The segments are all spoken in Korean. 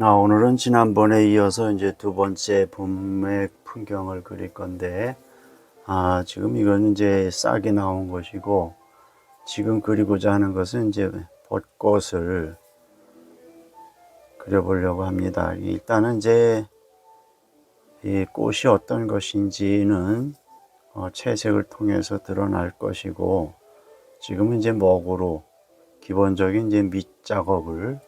아, 오늘은 지난번에 이어서 이제 두 번째 봄의 풍경을 그릴 건데, 아, 지금 이건 이제 싹이 나온 것이고, 지금 그리고자 하는 것은 이제 벚꽃을 그려보려고 합니다. 일단은 이제 이 꽃이 어떤 것인지는 어, 채색을 통해서 드러날 것이고, 지금은 이제 먹으로 기본적인 이제 밑 작업을 어,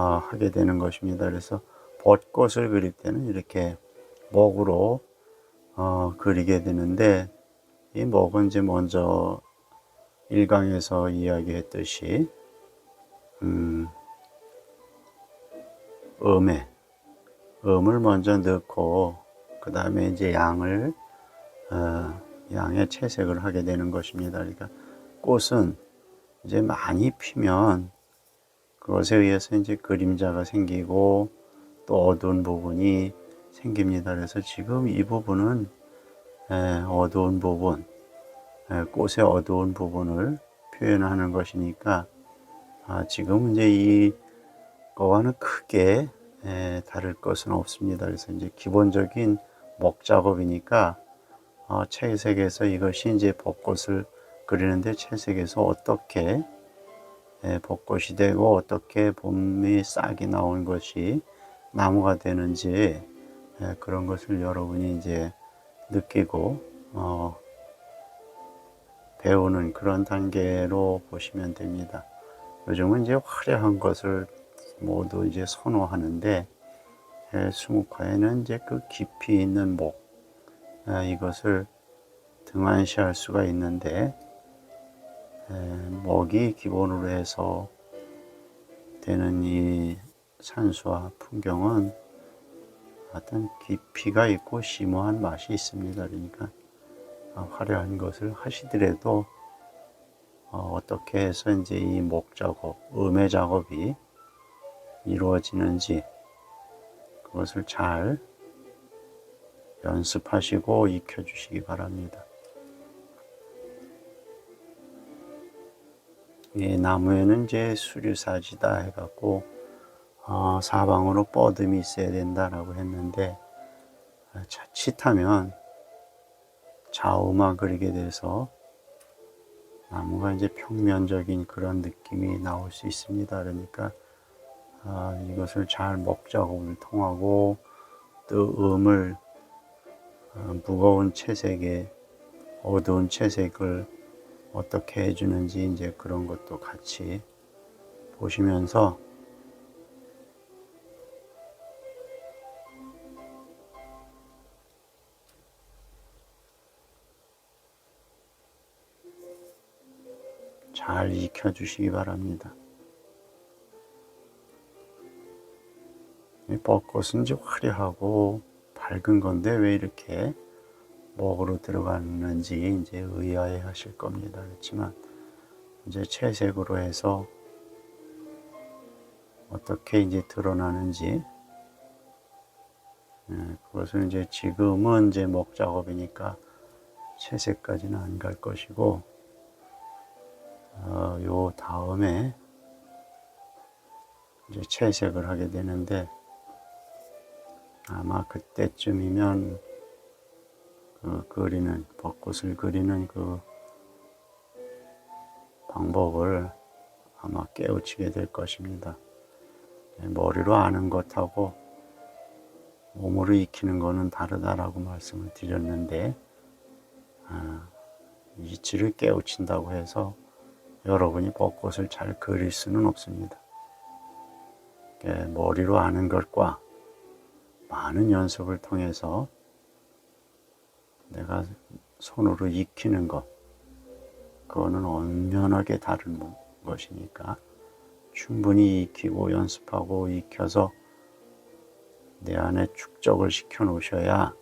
하게 되는 것입니다. 그래서 벚꽃을 그릴 때는 이렇게 먹으로 어, 그리게 되는데 이 먹은 이제 먼저 일강에서 이야기했듯이 음, 음에 음을 먼저 넣고 그 다음에 이제 양을 어, 양의 채색을 하게 되는 것입니다. 그러니까 꽃은 이제 많이 피면 그것에 의해서 이제 그림자가 생기고 또 어두운 부분이 생깁니다. 그래서 지금 이 부분은 에, 어두운 부분, 에, 꽃의 어두운 부분을 표현하는 것이니까 아, 지금 이제 이 거와는 크게 에, 다를 것은 없습니다. 그래서 이제 기본적인 목 작업이니까 어, 채색에서 이것이 이제 벚꽃을 그리는데 채색에서 어떻게 예, 벚꽃이 되고 어떻게 봄이 싹이 나온 것이 나무가 되는지 예, 그런 것을 여러분이 이제 느끼고 어, 배우는 그런 단계로 보시면 됩니다. 요즘은 이제 화려한 것을 모두 이제 선호하는데 예, 수묵화에는 이제 그 깊이 있는 목 아, 이것을 등한시할 수가 있는데 먹이 기본으로 해서 되는 이 산수와 풍경은 어떤 깊이가 있고 심오한 맛이 있습니다. 그러니까 화려한 것을 하시더라도 어, 떻게 해서 이제 이 목 작업, 음의 작업이 이루어지는지 그것을 잘 연습하시고 익혀주시기 바랍니다. 이 나무에는 이제 수류사지다 해갖고 어, 사방으로 뻗음이 있어야 된다라고 했는데 아, 자칫하면 좌우만 그리게 돼서 나무가 이제 평면적인 그런 느낌이 나올 수 있습니다. 그러니까 아, 이것을 잘 목작업을 통하고 또 음을 어, 무거운 채색에 어두운 채색을 어떻게 해주는지 이제 그런 것도 같이 보시면서 잘 익혀주시기 바랍니다. 벚꽃은 이제 화려하고 밝은 건데 왜 이렇게 목으로 들어갔는지 이제 의아해 하실 겁니다. 그렇지만 이제 채색으로 해서 어떻게 이제 드러나는지 네, 그것을 이제 지금은 이제 목 작업이니까 채색까지는 안 갈 것이고 어, 요 다음에 이제 채색을 하게 되는데 아마 그때쯤이면 그 그리는 벚꽃을 그리는 그 방법을 아마 깨우치게 될 것입니다. 네, 머리로 아는 것하고 몸으로 익히는 것은 다르다라고 말씀을 드렸는데 아, 이치를 깨우친다고 해서 여러분이 벚꽃을 잘 그릴 수는 없습니다. 네, 머리로 아는 것과 많은 연습을 통해서 내가 손으로 익히는 것, 그거는 엄연하게 다른 것이니까 충분히 익히고 연습하고 익혀서 내 안에 축적을 시켜 놓으셔야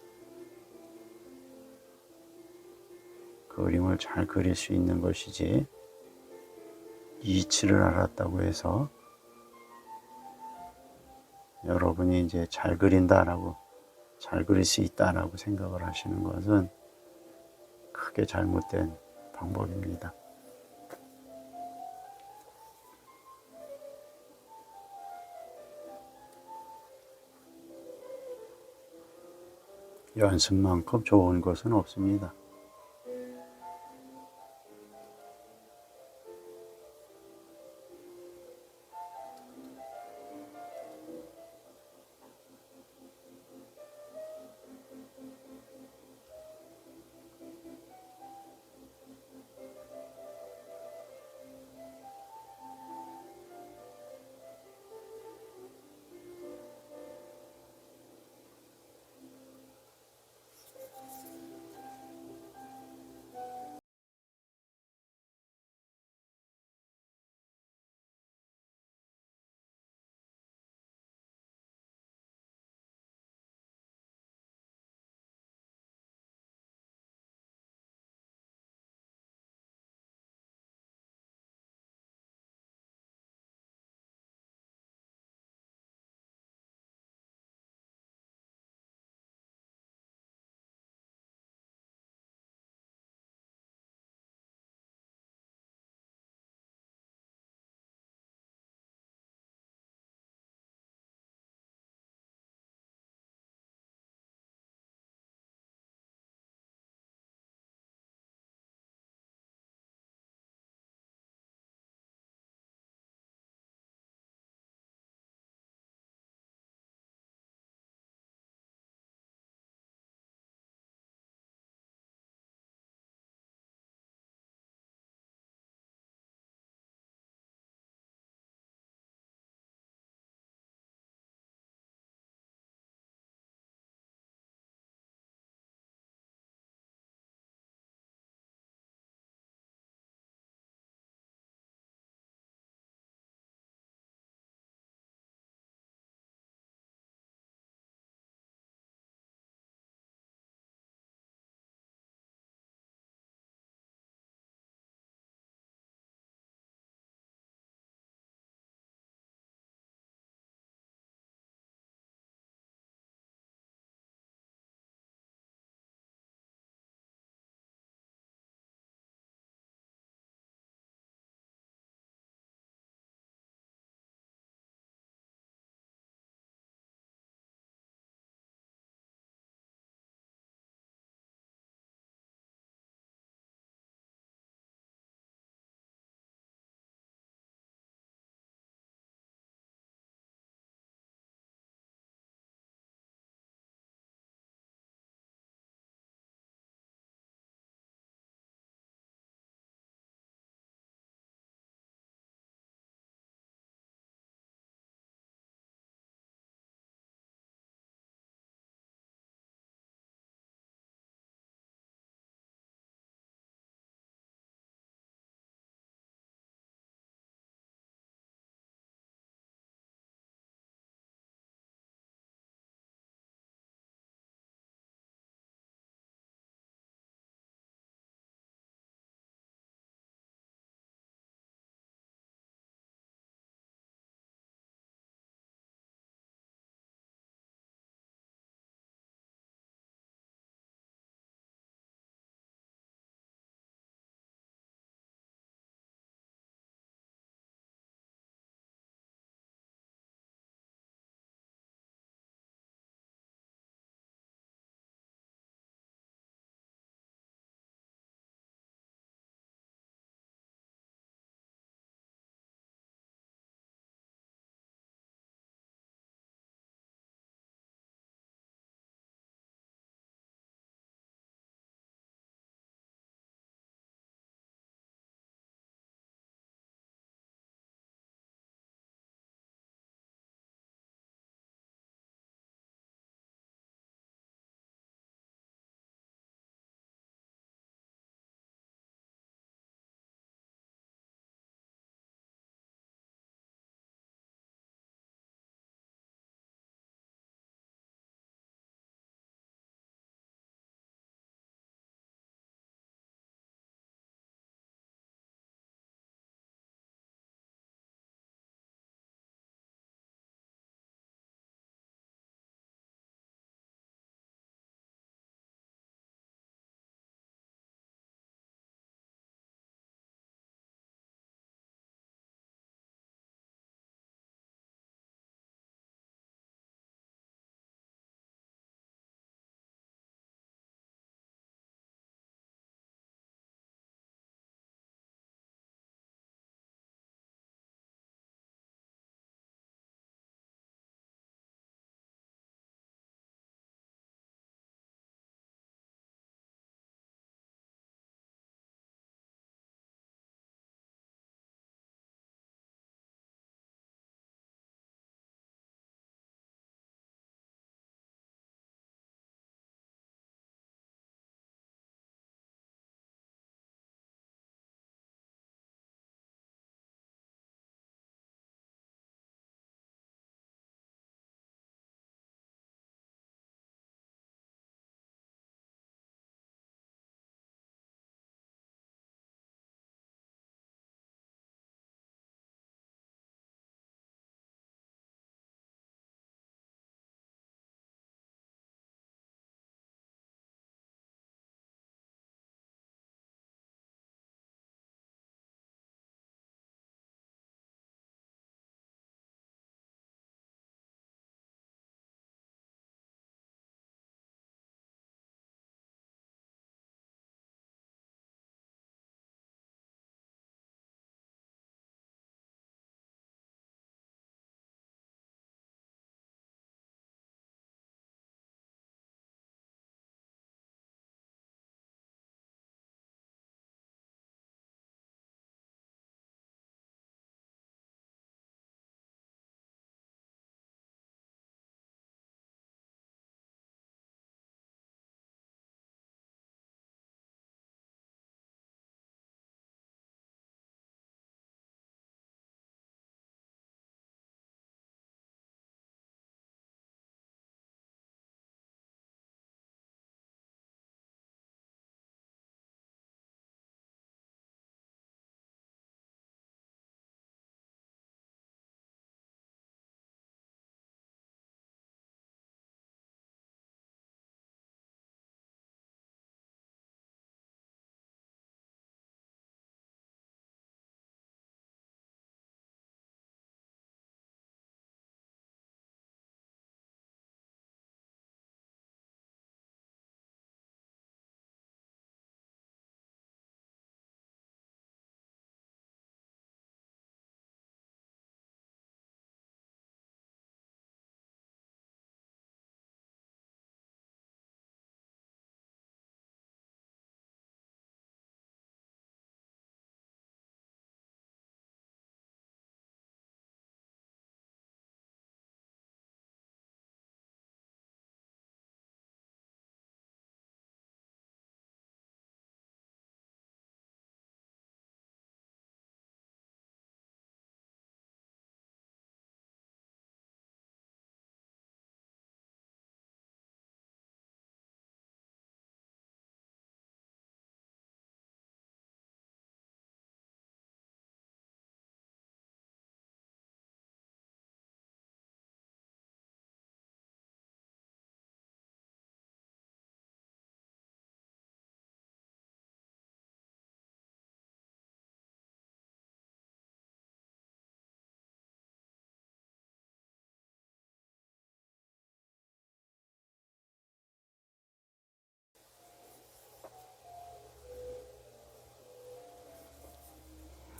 그림을 잘 그릴 수 있는 것이지 이치를 알았다고 해서 여러분이 이제 잘 그린다라고 잘 그릴 수 있다라고 생각을 하시는 것은 크게 잘못된 방법입니다. 연습만큼 좋은 것은 없습니다.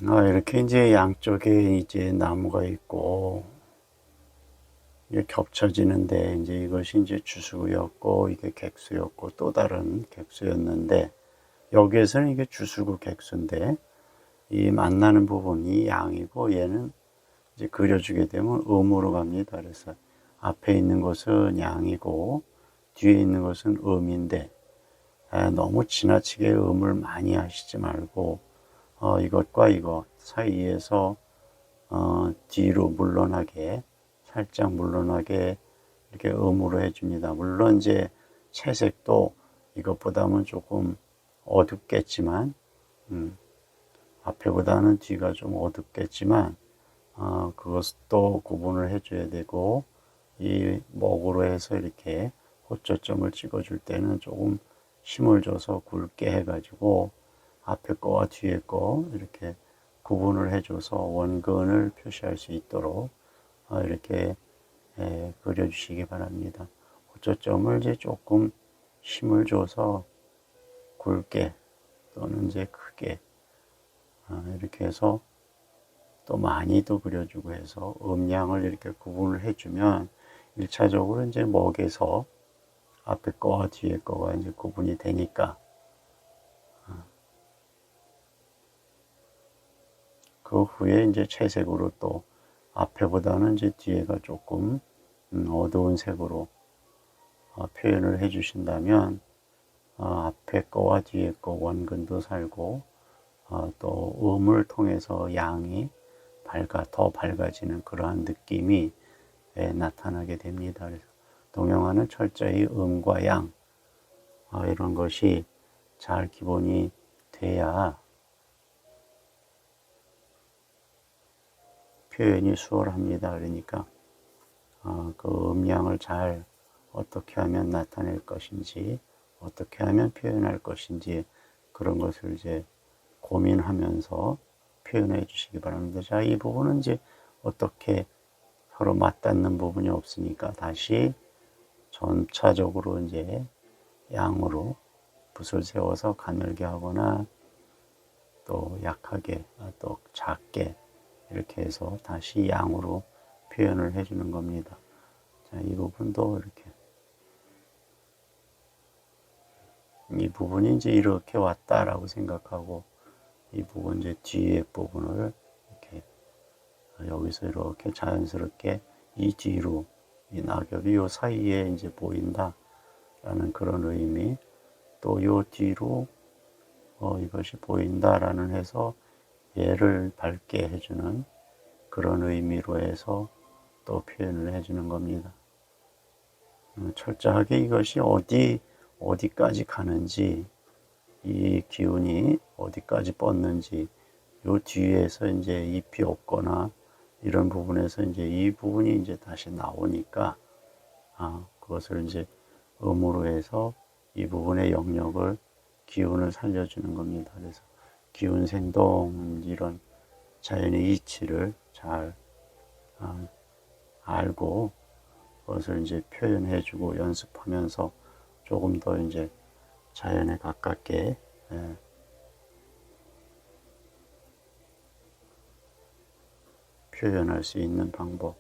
아, 이렇게 이제 양쪽에 이제 나무가 있고, 이게 겹쳐지는데, 이제 이것이 이제 주수구였고, 이게 객수였고, 또 다른 객수였는데, 여기에서는 이게 주수구 객수인데, 이 만나는 부분이 양이고, 얘는 이제 그려주게 되면 음으로 갑니다. 그래서 앞에 있는 것은 양이고, 뒤에 있는 것은 음인데, 아, 너무 지나치게 음을 많이 하시지 말고, 어, 이것과 이것 사이에서 어, 뒤로 물러나게 살짝 물러나게 이렇게 음으로 해줍니다. 물론 이제 채색도 이것보다는 조금 어둡겠지만 음, 앞에보다는 뒤가 좀 어둡겠지만 어, 그것도 구분을 해줘야 되고 이 목으로 해서 이렇게 호초점을 찍어줄 때는 조금 힘을 줘서 굵게 해가지고 앞에 거와 뒤에 거 이렇게 구분을 해줘서 원근을 표시할 수 있도록 어, 이렇게 예, 그려주시기 바랍니다. 호초점을 이제 조금 힘을 줘서 굵게 또는 이제 크게 어, 이렇게 해서 또 많이도 그려주고 해서 음량을 이렇게 구분을 해주면 1차적으로 이제 먹에서 앞에 거와 뒤에 거가 이제 구분이 되니까 그 후에 이제 채색으로 또 앞에보다는 이제 뒤에가 조금 음, 어두운 색으로 어, 표현을 해 주신다면 어, 앞에 거와 뒤에 거 원근도 살고 어, 또 음을 통해서 양이 밝아 더 밝아지는 그러한 느낌이 예, 나타나게 됩니다. 그래서 동영화는 철저히 음과 양 이런 것이 잘 기본이 돼야 표현이 수월합니다. 그러니까 어, 그 음량을 잘 어떻게 하면 나타낼 것인지 어떻게 하면 표현할 것인지 그런 것을 이제 고민하면서 표현해 주시기 바랍니다. 자, 이 부분은 이제 어떻게 서로 맞닿는 부분이 없으니까 다시 전차적으로 이제 양으로 붓을 세워서 가늘게 하거나 또 약하게 또 작게 이렇게 해서 다시 양으로 표현을 해주는 겁니다. 자, 이 부분도 이렇게. 이 부분이 이제 이렇게 왔다라고 생각하고, 이 부분 이제 뒤에 부분을 이렇게, 여기서 이렇게 자연스럽게 이 뒤로, 이 낙엽이 요 사이에 이제 보인다. 라는 그런 의미, 또 요 뒤로, 어, 이것이 보인다라는 해서 얘를 밝게 해주는 그런 의미로 해서 또 표현을 해주는 겁니다. 어, 철저하게 이것이 어디, 어디까지 가는지, 이 기운이 어디까지 뻗는지, 요 뒤에서 이제 잎이 없거나 이런 부분에서 이제 이 부분이 이제 다시 나오니까, 아, 그것을 이제 음으로 해서 이 부분의 영역을, 기운을 살려주는 겁니다. 그래서 기운 생동 이런 자연의 이치를 잘 어, 알고 그것을 이제 표현해주고 연습하면서 조금 더 이제 자연에 가깝게 예, 표현할 수 있는 방법